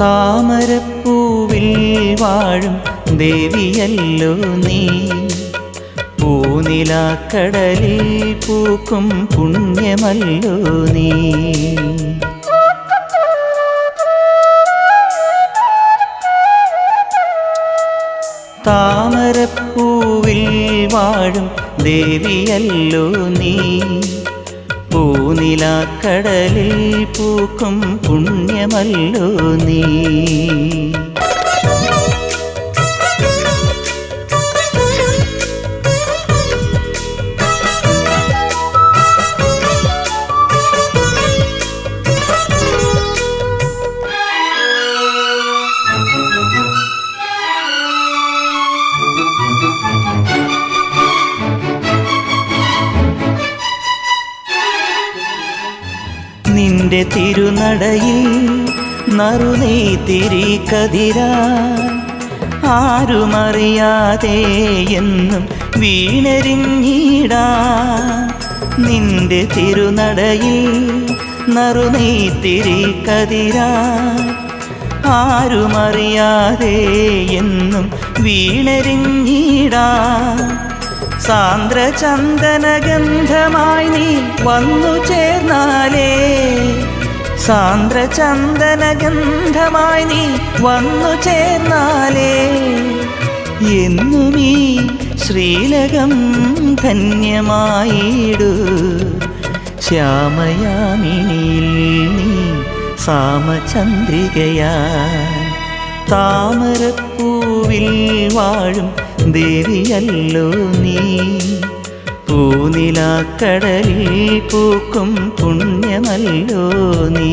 താമരപ്പൂവിൽ വാഴും ദേവിയല്ലോ നീ. പൂനിലാക്കടലിൽ പൂക്കും പുണ്യമല്ലോ നീ. താമരപ്പൂവിൽ വാഴും ദേവിയല്ലോ നീ. പൂനിലാക്കടലിൽ പൂക്കും പുണ്യമല്ലോ നീ. നിന്റെ തിരുനടയിൽ നറുനെയ്ത്തിരി കതിരാ. ആരുമറിയാതെ എന്നും വീണരിഞ്ഞിടാ. നിന്റെ തിരുനടയിൽ നറുനെയ്ത്തിരി കതിരാ. ആരുമറിയാതെ എന്നും വീണരിഞ്ഞിടാ. സാന്ദ്രചന്ദനഗന്ധമായി നീ വന്നു ചേർന്നാലേ സാന്ദ്രചന്ദനഗന്ധമായി നീ വന്നു ചേർന്നാലേ. എന്നും ഈ ശ്രീലകം ധന്യമായിടു. ശ്യാമയാമിനിയിൽ നീ സാമചന്ദ്രികയാ. താമരപ്പൂവിൽ വാഴും ദേവിയല്ലോ നീ. പൂനിലാക്കടലിൽ പൂക്കും പുണ്യമല്ലോ നീ.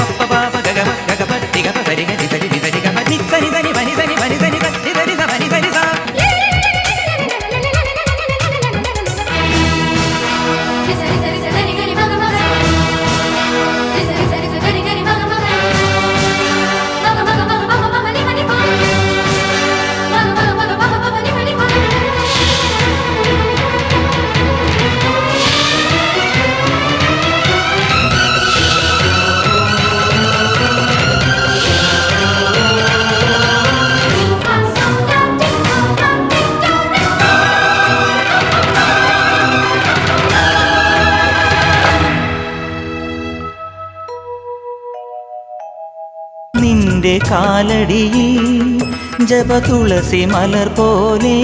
നിന്റെ കാലടിയിൽ ജപതുളസി മലർ പോലെ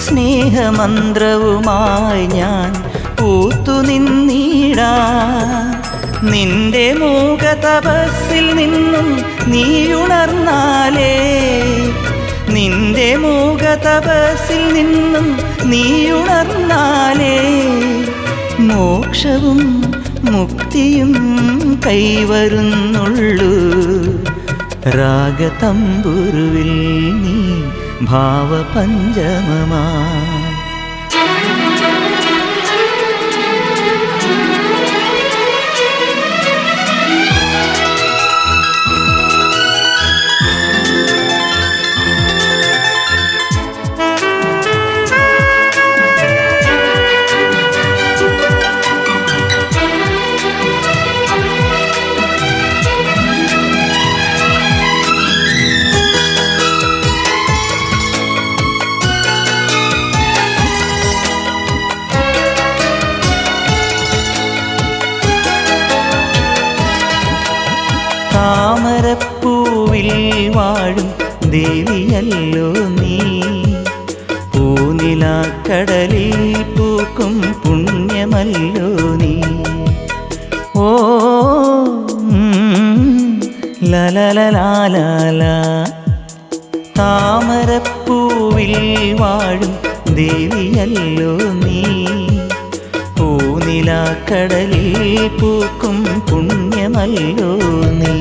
സ്നേഹമന്ത്രവുമായി ഞാൻ പൂത്തു നിന്നീടാ. നിന്റെ മൂക തപസ്സിൽ നിന്നും നീയുണർന്നാലേ. നിന്റെ മൂക തപസ്സിൽ നിന്നും നീയുണർന്നാലേ. മോക്ഷവും മുക്തിയും കൈവരുന്നുള്ളൂ. രാഗതമ്പുരുവിൽ നീ ഭാവപഞ്ചമമാ വാഴും ദേവിയല്ലോ നീ. പൂനിലാക്കടലിൽ പൂക്കും പുണ്യമല്ലോ നീ. ഓ ലലലാലാല താമരപ്പൂവിൽ വാഴും ദേവിയല്ലോ നീ. പൂനിലാക്കടലിൽ പൂക്കും പുണ്യമല്ലോ നീ.